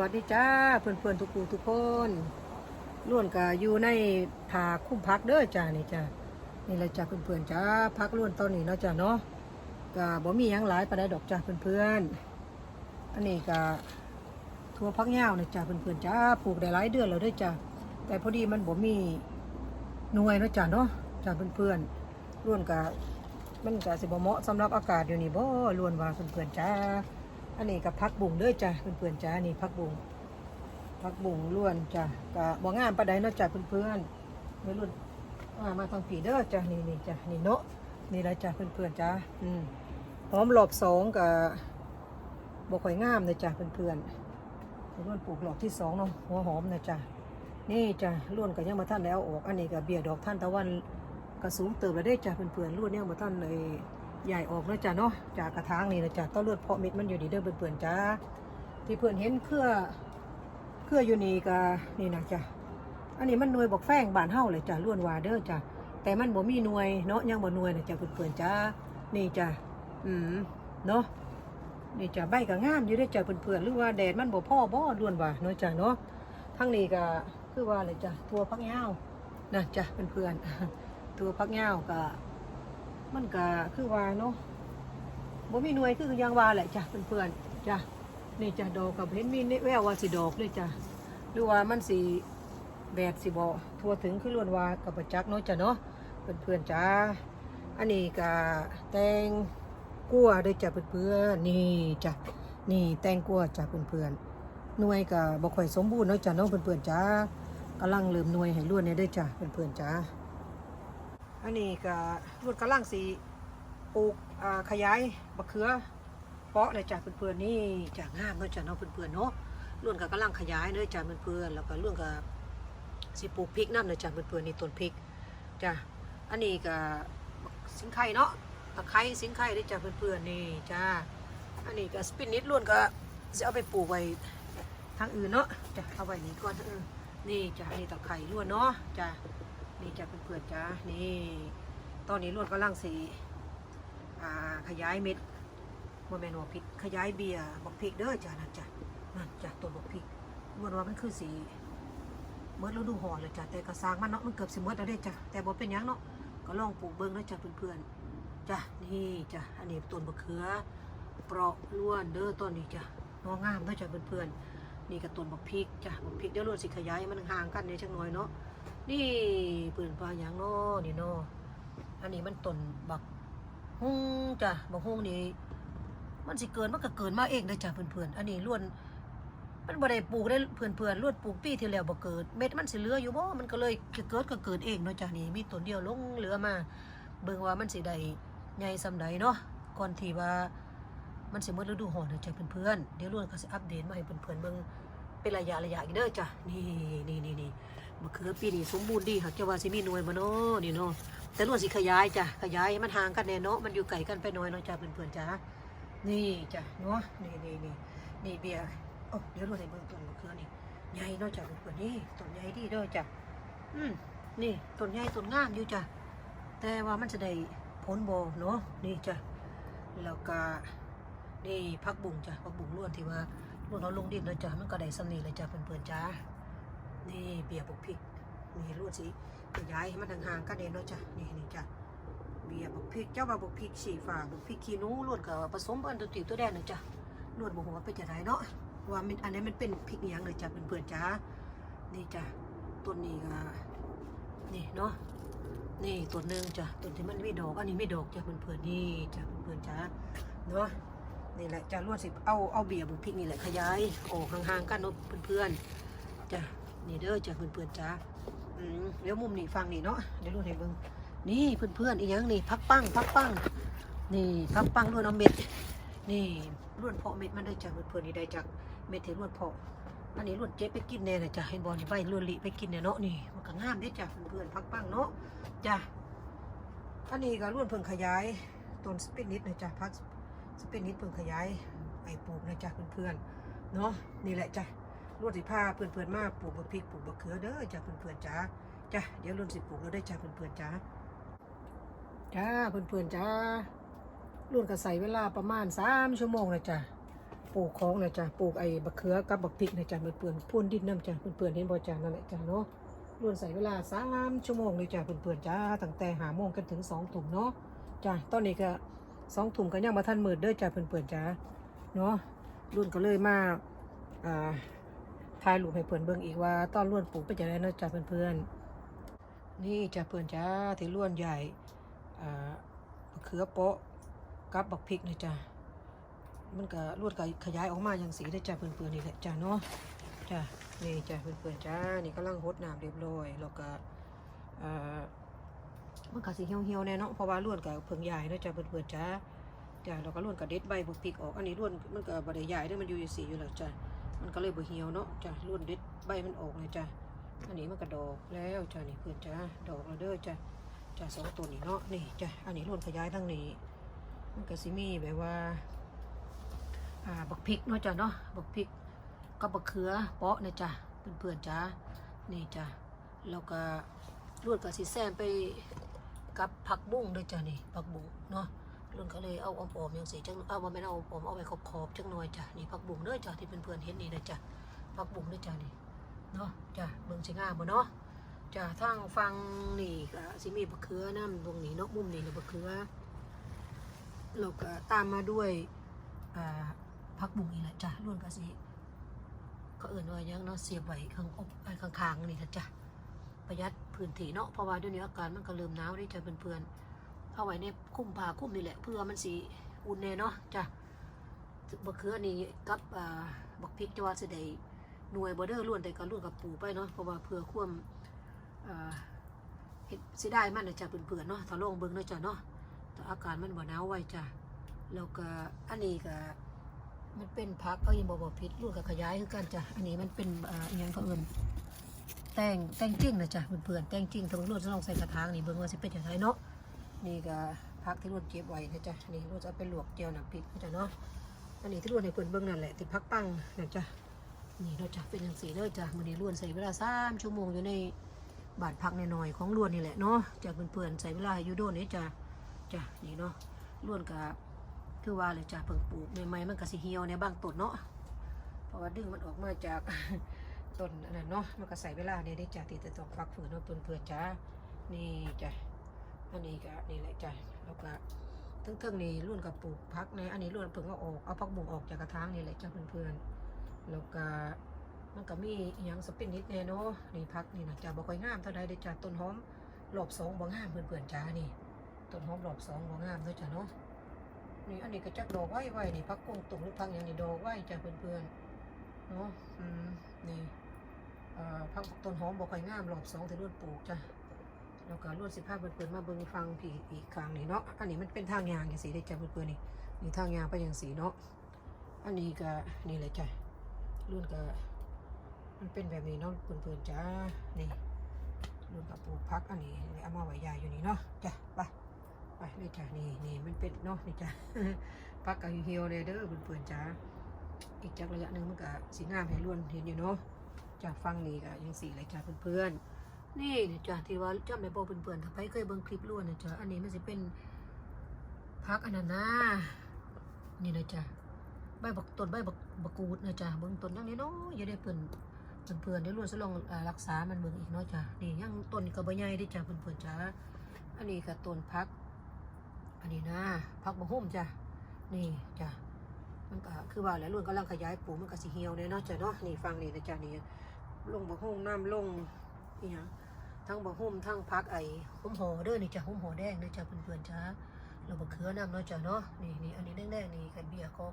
วัสดีจ้าเพื่อนๆทุกคู่ทุกคนล้วนกับอยู่ในผาคุ้มพักเด้อจ้านี่จ้านี่แหละจ้าเพื่อนๆจ้าพักล้วนตอนนี้เนาะจ้าเนาะก็บ่มียังหลายปานใดดอกจ้าเพื่อนๆอันนี้ก็ทั่วพักยาวนะจ้าเพื่อนเพื่อนๆจ้าปลูกได้หลายเดือนแล้วเด้วยจ้าแต่พอดีมันบ่มีหน่วยเนาะจ้าเนาะจ้าเพื่อนๆล้วนกับมันก็สิบ่เหมาะสำหรับอากาศอยู่นี่บ่ล้วนว่าเพื่อนเพื่อนๆจ้า อันนี้กับพักบุงเด้อจ้ะเพื่อนๆจ้านี่พักบุงพักบุงล้วนจ้ะกะบ่งามปานใดเนาะจ้ะเพื่อนๆไม่รุ่นมามาทางผีเด้อจ้ะนี่นี่จ้ะนี่เนาะนี่ละจ้ะเพื่อนๆจ้าอืมหอมหลอบสองกับบ่ค่อยงามเลยจ้ะเพื่อนๆล้วนปลูกหลอบที่สองเนาะหัวหอมนะจ้ะนี่จ้ะล้วนก็ยังมาท่านแล้วออกอันนี้กับเบียดอกท่านตะวันกระสูงเติบแล้วได้จ้ะเพื่อนๆล้วนเนี่ยมาท่านเลย ใหญ่ออกแล้วจ้ะเนาะจากกระถางนี่นะจ้ะต้นเลือดเพาะเม็ดมันอยู่ดีเด้อเปื่อนๆจ้าที่เพื่อนเห็นเครือเครืออยู่นี่ก็นี่นะจ้ะอันนี้มันหน่วยบอกแฝงบานเฮาเลยจ้ะล้วนวาเด้อจ้ะแต่มันบ่มีหน่วยเนาะยังบ่หน่วยนะจ้ะเปื่อนๆจ้านี่จ้ะอืมเนาะนี่จ้ะใบก็งามอยู่ด้จ้ะเพื่อนๆหรือว่าแดดมันบ่พ่อบ่ล้วนว่าเนาะจ้ะเนาะทั้งนี้ก็คือว่าเลยจ้ะทั่วพักยาวนะจ้ะเพื่อนๆทั่วพักยาก็ มันก็คือว่าเนาะบ่มีหน่วยคือยังว่าแหละจ้ะเพื่อนๆจ้ะนี่จ้ะดอกกับเห็นมีแววว่าสิดอกเลยจ้ะหรือว่ามันสิแดดสิบ่ทั่วถึงคือล้วนว่ากับประจักษ์เนาะจ้ะเนาะเพื่อนๆจ้าอันนี้ก็แตงกัวด้วยจ้ะเพื่อนๆนี่จ้ะนี่แตงกัวจ้ะเพื่อนๆหน่วยก็บ่ค่อยสมบูรณ์เนาะจ้ะเนาะเพื่อนๆจ้ากำลังเริ่มหน่วยให้ล้วนเนี่ยด้วยจ้ะเพื่อนๆจ้า อันนี้ก็รุ่นกำลังสีปลูกขยายบะเขือเปาะเลยจ้ะเพื่อนๆนี่จ้ะงามเนาะจ้ะเนาะเพื่อนๆเนาะรุ่นก็กำลังขยายเลยจ้ะเพื่อนๆแล้วก็รุ่นก็สิปลูกพริกน้ำเลยจ้ะเพื่อนๆนี่ต้นพริกจ้ะอันนี้ก็สิงไข่เนาะตะไคร้สิงไข่เลยจ้ะเพื่อนๆนี่จ้ะอันนี้ก็สปินนิดรุ่นก็จะเอาไปปลูกไว้ทางอื่นเนาะจ้ะเอาไว้นี่ก่อนเออนี่จ้ะนี่ตะไคร้ล้วนเนาะจ้ะ นี่จะเพื่อนๆจ้านี่ ตอนนี้รวดกำลังสีขยายเม็ดโมเมนวพิกขยายเบียร์บักพริกเด้อจ้านั่นจ้ะนั่นจ้ะตัวบักพริกรวดว่ามันคือสีเมื่อฤดูห่อเลยจ้ะแต่กระซางมันเนาะมันเกือบสิเมื่อแล้วเด้จ้ะแต่บ่เป็นยังเนาะก็ลองปลูกเบิ่งเด้อจ้ะเพื่อนๆจ้ะนี่จ้ะอันนี้ต้นมะเขือเปราะล้วนเด้อต้นนี้จ้ะงองามเด้อจ้ะเพื่อนๆนี่ก็ต้นบักพริกจ้ะบักพริกเดี๋ยวรวดสิขยายมันห่างกันเนี่ยจังหน่อยเนาะ นี่ปืนปลาอย่างเนาะนี่เนาะอันนี้มันต้นบักฮุ้งจ้ะบักฮุ้งนี่มันสิเกินมันก็เกินมาเองเลยจ้ะเพื่อนๆอันนี้ล้วน มันบ่ได้ปลูกได้เพื่อนๆล้วนปลูกปีที่แล้วบ่เกิด เม็ดมันสิเหลืออยู่บ่มันก็เลยเกิดก็เกิดเองเนาะจ้ะนี่มีต้นเดียวลงเหลือมา เบิ่งว่ามันสิได้ใหญ่ส่ำใดเนาะก่อนที่ว่ามันสิหมดฤดูร้อนเด้อจ้ะเพื่อนๆเดี๋ยวล้วนก็สิอัปเดตมาให้เพื่อนๆเบิ่งเป็นระยะระยะอีกเด้อจ้ะนี่นี่นี่นี่ มะเขือปีนี้สมบูรณ์ดีค่ะเจ้าว่าสิมีหน่วยมาเนาะนี่เนาะแต่ล้วนสิขยายจ้ะขยายให้มันห่างกันแน่เนาะมันอยู่ไกลกันไปหน่อยเนาะจ้ะเพื่อนๆจ้ะนี่จ้ะเนาะนี่นี่นี่นี่เบียร์โอ้เดี๋ยวลวนให้เบิ่งต้นมะเขือนี่ใหญ่เนาะจ้ะเพื่อนๆนี่ต้นใหญ่ดีเด้อจ้ะอืมนี่ต้นใหญ่ต้นงามอยู่จ้ะแต่ว่ามันจะได้ผลบ่เนาะนี่จ้ะแล้วก็นี่พักบุ้งจ้ะพักบุ้งล้วนที่ว่าล้วนเอาลงดินเนาะจ้ะมันก็ได้สำนีเลยจ้ะเพื่อนๆจ้ะ นี่เบียร์บุกพริกนี่รูดสิขยายให้มันห่างๆกันเองเนาะจ้ะนี่นี่จ้ะเบียร์บุกพริกเจ้าว่าบุกพริกสีฟ้าบุกพริกขี้นูรวดกับผสมกันตัวติวตัวแดงเนาะจ้ะรวดบุกหัวเป็นจะไรเนาะว่ามันอันนี้มันเป็นพริกอหย่างเลยจ้ะเพื่อนๆจ้านี่จ้ะต้นนี้ก็นี่เนาะนี่ต้นหนึ่งจ้ะต้นที่มันไม่ดอกอันนี้ไม่ดอกจ้ะเพื่อนๆนี่จ้ะเพื่อนๆจ้าเนาะนี่แหละจะรวดสิเอาเอาเบียร์บุกพริกนี่แหละขยายออกห่างๆกันเนาะเพื่อนๆจ้ะ นี่เด้อจ้ะเพื่อนๆจ้าเดี๋ยวมุมนี่ฟังนี่เนาะเดี๋ยวดูให้เบิ่งนี่เพื่อนๆอีหยังนี่พักปังพักปังนี่พักปังล้วนเอาเม็ด นี่ล้วนเพาะเม็ดมันได้จากเพื่อนๆนี่ได้จากเม็ดที่ล้วนเพาะอันนี้ล้วนเจ๊ไปกินแน่นะจ้ะเห็นบอลใบล้วนลิไปกินเนี่ยเนาะนี่มันก็งามเด้จ้ะเพื่อนๆพักปังเนาะจ้ะอันนี้ก็ล้วนเพิ่งขยายต้นสปินิดนะจ้ะพักสปินิดเพิ่งขยายไปปลูกนะจ้ะเพื่อนๆเนาะนี่แหละจ้ะ รวดสิพาเพื่อนๆมาปลูกบักพริกปลูกบักเขือเด้อจ้าเพื่อนๆจ้าจ้าเดี๋ยวรุ่นสิปลูกแล้วได้จ้าเพื่อนๆจ้าจ้าเพื่อนๆจ้ารุ่นก็ใส่เวลาประมาณสามชั่วโมงเลยจ้าปลูกของนะจ้ะปลูกไอ้บักเขือกับบักพริกนะจ้ะเปื่อนๆพ่นดินน้ำจ้ะเปื่อนๆเห็นบ่จ้ะนั่นแหละจ้ะเนาะล้วนใส่เวลาสามชั่วโมงเลยจ้ะเปื่อนๆจ้าตั้งแต่หาโมงกันถึงสองทุ่มเนาะจ้ะตอนนี้ก็สองทุ่มก็ยังมาทันมืดเด้อจ้ะเปื่อนๆจ้าเนาะรุ่นก็เลยมาอ่า ถ่ายรูปให้เพื่อนเบิ่งอีกว่าตอนล้วนปลูกไปนจะได้เนาะจ้ะเพื่อนๆนี่จ้ะเพื่อนจ้าที่ล้วนใหญ่อ่าบักเขือเปาะกับบักพริกนะจ้ะมันก็รวดก็ขยายออกมาอย่างสีได้จ้ะเพื่อนๆนี่แหละจ้ะเนาะจ้ะนี่จ้ะเพื่อนๆจ้านี่กำลังหดน้ำเรียบร้อยแล้วก็อ่อมันก็สีเหี่ยวๆแน่เนาะเพราะว่าล้วนกับเพิ่งใหญ่เนาะจ้ะเพื่อนๆจ้าจ้ะแล้วก็ล้วนกับเด็ดใบบุกพริกออกอันนี้ล้วนมันก็บ่ได้ใหญ่เด้อมันอยู่สีอยู่แล้วจ้ะ มันก็เลยบ่เหี่ยวเนาะจ้ะล้วนเด็ดใบมันออกเลยจ้ะอันนี้มันก็ดอกแล้วจ้ะนี่เพื่อนจ้าดอกแล้วเด้อจ้ะจ้ะสองตัวนี้เนาะนี่จ้ะอันนี้ล้วนขยายทั้งนี้ มันก็สิมีแบบว่าอ่าบักพริกเนาะจ้ะเนาะบักพริกกับบักเขือเปาะเนี่ยจ้ะเพื่อนๆจ้านี่จ้ะแล้วก็ลวดกับสีแซมไปกับผักบุ้งด้วยจ้ะนี่ผักบุ้งเนาะ รุ่นก็เลยเอาออมๆอย่างสีจังเอามาไม่เอาอมเอาไปขอบๆจังหน่อยจ้ะนี่ผักบุ้งเด้อจ้ะที่เพื่อนเห็นนี่นะจ้ะผักบุ้งเด้วยจ้ะนี่เนาะจ้ะเบิ่งสิงามบ่เนาะจ้ะทางฟังนี่ก็สิมีบักเขือน้ำตรงนี้เนาะมุมนี้นะบักเขือแล้วก็ตามมาด้วยอ่าพักบุ้งนี่แหละจ้ะล้วนกะสิก็เอื่นว่ายังเนาะเสียบไว้ข้างอบข้างๆนี่นะจ้ะประหยัดพื้นที่เนาะเพราะว่าเดี๋ยวนี้อากาศมันก็เริ่มหนาวได้จ้ะเพื่อนๆ เอาไว้ในคุ้มผ้าคุ้มนี่แหละเพื่อมันสีอุ่นแน่เนาะจ้ะบักเขือนี่กับบักพริกจะว่าสิได้หน่วยบ่เด้อล้วนแต่ก็ล้วนกับปูไปเนาะเพราะว่าเพื่อควมเฮ็ดสิได้มันนะจ้ะเพื่อนๆเนาะถ้าลองเบิ่งเนาะจ้ะเนาะแต่อากาศมันบ่หนาวไว้จ้ะแล้วก็อันนี้ก็มันเป็นพักก็ยังบอกบอกผิดลูกกับขยายคือกันจ้ะ อันนี้มันเป็นอ่าอหยังก็เอินแตงแตงจริงนะจ้ะเพื่อนๆแตงจริงทั้งรวดจะลองใส่กระถางนี่เบิ่งว่าสิเป็นอย่างไรเนาะ นี่ก็พักที่รวดเก็บไว้นะจ้ะนี่รวดจะเอาไปลวกเจียวน้ำพริกนะจ้ะเนาะอันนี้ที่รวดในเพื่อนเบิ่งนั่นแหละที่พักปังนะจ้ะนี่เนาจะเป็นอย่างสีเด้อจ้ะมื้อนี้รวดใส่เวลาสามชั่วโมงอยู่ในบาดพักน้อยๆของรวดนี่แหละเนาะจ้ะเพื่อนๆใส่เวลาอยู่โดนนี่จ้ะจ้ะนี่เนาะรวดกับคือว่าเลยจ้าเพิ่งปลูกใหม่ๆมันก็สิเหี่ยวในบางต้นเนาะเพราะว่าดึงมันออกมาจากต้นอันนั้นเนาะมันก็ใส่เวลาเนี่ยได้จ้าที่จะต้องฟักฝืนเนาะเพื่อนๆจ้านี่จ้ะ อันนี้ก็นี่แหละจ้ะแล้วก็ทึ่งๆนี่รุ่นกับปลูกพักนะอันนี้รุ่นเพิ่งเอาออกเอาพักบุงออกจากกระถางนี่แหละจ้าเพื่อนๆแล้วก็มันก็มีอย่างสปินนิดแน่เนาะนี่พักนี่นะจ้าบ่ค่อยงามเท่าใดเด้จ้าต้นหอมรอบสองบ่งามเพื่อนๆจ้านี่ต้นหอมรอบสองบ่งามเด้อจ้าเนาะนี่อันนี้ก็จักดอกไว้ไว้นี่พักกงตุงหรือพักอย่างนี้ดอกไว้จ้ะเพื่อนๆเนาะอืมนี่เอ่อพักต้นหอมบอกค่อยงามรอบสองที่รุ่นปลูกจ้ะ แล้วก็รุ่นสิบห้าเพื่อนๆมาเบิ่งฟังผีอีกครั้งนี่เนาะ อันนี้มันเป็นทางยางอย่างสีได้จ้ะเพื่อนๆนี่นี่ทางยางไปอย่างสีเนาะ อันนี้ก็นี่เลยจ้ะรุ่นก็มันเป็นแบบนี้เนาะเพื่อนๆจ้า นี่รุ่นกับปลูกพักอันนี้เอามาไว้ยายอยู่นี่เนาะจ้ะไปไปเลยจ้ะนี่นี่มันเป็นเนาะนี่จ้ะพักกับเฮียวเลยเด้อเพื่อนๆจ้าอีกจักระยะหนึ่งมันก็สีงามให้ล้วนเห็นอยู่เนาะจากฟังนี่ก็ยังสีเลยจ้ะเพื่อนๆ นี่จ้ะที่ว่าจำได้บอกเพื่อนๆถ้าไปเคยเบิ่งคลิปล้วนนะจ้ะอันนี้มันจะเป็นพักอันนั้นนะนี่นะจ้ะใบบักต้นใบบักบักกูดนะจ้ะเบิ่งต้นนั่งนี้เนาะอย่าได้เพื่อนเพื่อนๆได้ล้วนสลองรักษามันเบิ่งอีกเนาะจ้ะนี่ยังต้นก็บ่ใหญ่เด้จ้ะเพื่อนๆจ้าอันนี้ก็ต้นพัก อันนี้นะพักบะหุ่มจ้ะนี่จ้ะมันก็คือว่าแล้วรุ่นกำลังขยายปูมันก็สิเหี่ยวเลยเนาะจ้ะเนาะนี่ฟังนี่นะจ้ะนี่ลงบะหุ่มน้ำลงนี่ฮะ ทั้งบะหุ่มทั้งพักไอ้หุ่มหอเด้อนี่จ้ะหุ่มหอแดงเด้อจ้ะเพื่อนๆจ้ะเราบะเขือน้ำเนาะจ้ะเนาะนี่นี่อันนี้แดงๆนี่กันเบียร์ก็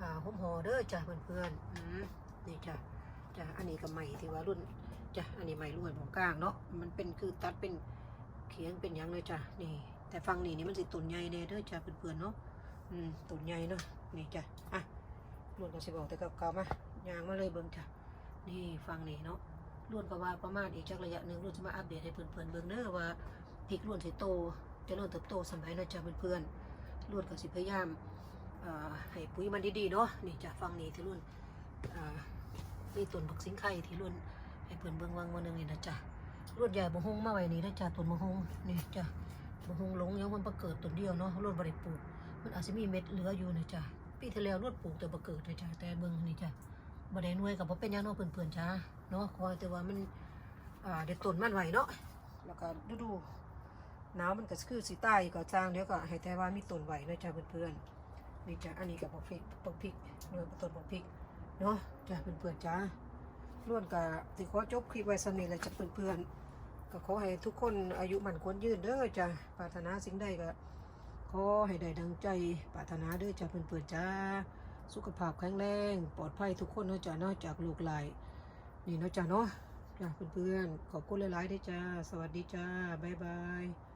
อ่าหุ่มหอเด้อจ้ะเพื่อนๆอืมนี่จ้ะจ้ะอันนี้ก็ใหม่ที่ว่ารุ่นจ้ะอันนี้ใหม่รุ่นของกลางเนาะมันเป็นคือตัดเป็นเขียงเป็นยังเลยจ้ะนี่ แต่ฟังนี่นี่มันสิตุนใหญ่เด้เด้อจ้ะเพื่อนๆเนาะอืมตุนใหญ่เนาะนี่จ้ะอะล้วนก็สิบอกแต่กับเก่ามายางมาเลยเบิ่งจ้ะนี่ฟังนี่เนาะ ล้วนก็ว่าประมาณอีกจักระยะหนึ่งล้วนจะมาอัปเดตให้เพื่อนๆเบิ่งเด้อว่าพริกล้วนสิโตจะเริ่มเติบโตสำหรับนาะจ้ะเพื่อนๆล้วนก็สิพยายามให้ปุ๋ยมันดีๆเนาะนี่จะฟังนี่ที่ล้วนอ่ามีต้นบักสิงไข่ที่ล้วนให้เพื่อนเบิ่งวังวันหนึงนี่นะจ้ะรวดใหญ่บะฮงมาไว้นี่นะจ้ะต้นบะฮงนี่จ้ะบะฮงหลงยังมันประเกิดต้นเดียวเนาะรวดบริปลูกมันอาจจะมีเม็ดเหลืออยู่นะจ้ะปีที่แล้วรวดปลูกแต่บ่เกิดเลยจ้ะแต่เบิ่งนี่จ้ะ บ่ได้หน่วยก็บ่เป็นหยังนาะเพิ่อนๆจ้าเนาะขอให้แต่ว่ามันอ่าได้ต้นมันไหวเนาะแล้วก็ฤดูหนาวมันก็คือสิตายก็จ้างเดี๋ยวก็ให้แต่ว่ามีต้นไหวเนาะจ้ะเพื่อนๆนี่จ้ะอันนี้ก็บ่พริกบ่พริกหน่วยต้นบ่พริกเนาะจ้ะเพื่อนๆจ้าล้วนก็สิขอจบคลิปไว้ซั่นนี้แหละจ้ะเพื่อนๆก็ขอให้ทุกคนอายุมันควรยืนเด้อจ้ะปรารถนาสิ่งใดก็ขอให้ได้ดังใจปรารถนาเด้อจ้ะเพื่อนๆจ้า สุขภาพแข็งแรง ปลอดภัยทุกคนนาะจ้ะเนอกจากลูกหลายนี่นาะจ้ะเนาะจ้าเพื่อนๆขอบคุณหลายๆด้อจ้า สวัสดีจ้า บ๊ายบาย